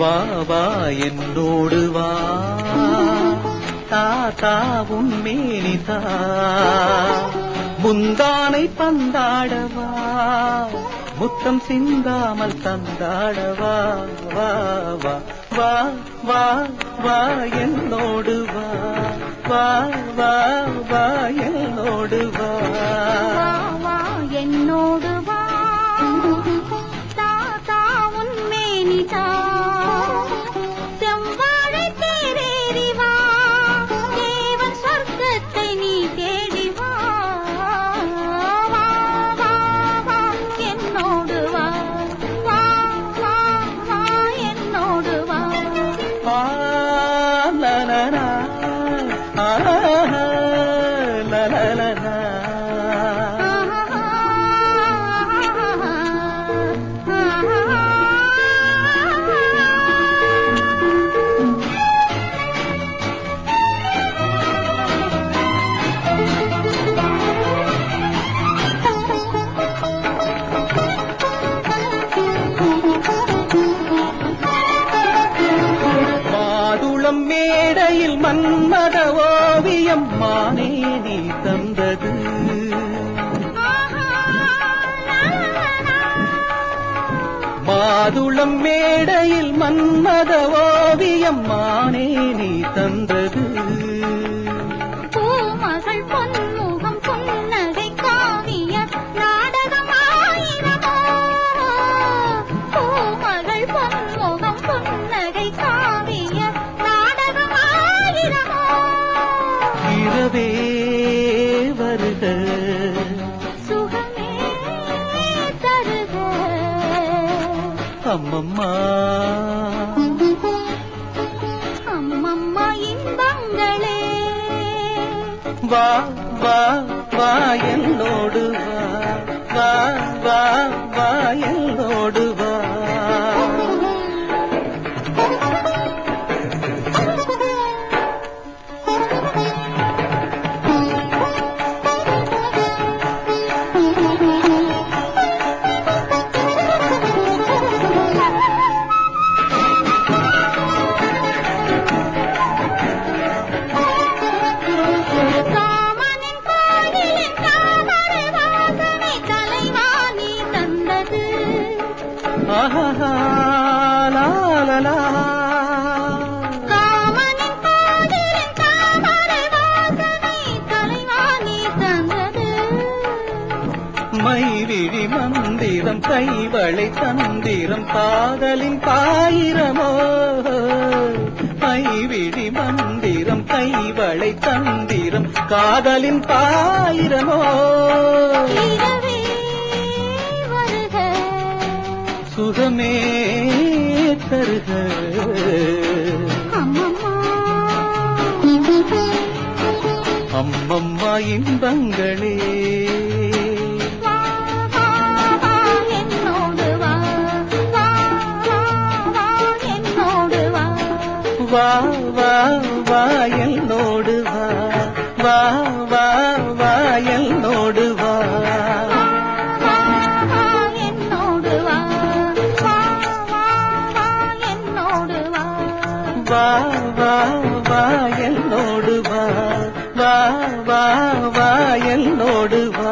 வா வா. என்னோடு வா தாத்தாவும் மேனிதா முந்தானை பந்தாடவா. முத்தம் சிந்தாமல் தந்தாடவா. வா வா வா வா வா என்னோடு வா. வா வா வா என்னோடு வா. வா என்னோடு வா. தாத்தா உன்மேனிதா செவ்வாழை far மானே நீ தந்தது. மாதுளம் மேடையில் மன்மத ஓவியம் மானே நீ தந்தது. பூமகள் பொன்முகம் வருக. சுகமே தருக. அம்மம்மா. அம்மம்மா இன்பங்களே. வா வா வா என்னோடு வா. வா வா வா என்னோடு வா. மைவிழி மந்திரம் கைவளை தந்திரம் காதலின் பாயிரமோ? மைவிழி மந்திரம் கைவளை தந்திரம் காதலின் வருக. சுகமே தருக. அம்மம்மா இன்பங்களே. வா வா வா என்னோடு வா. வா வா வா என்னோடு வா. வா வா வா என்னோடு வா. வா வா வா என்னோடு வா.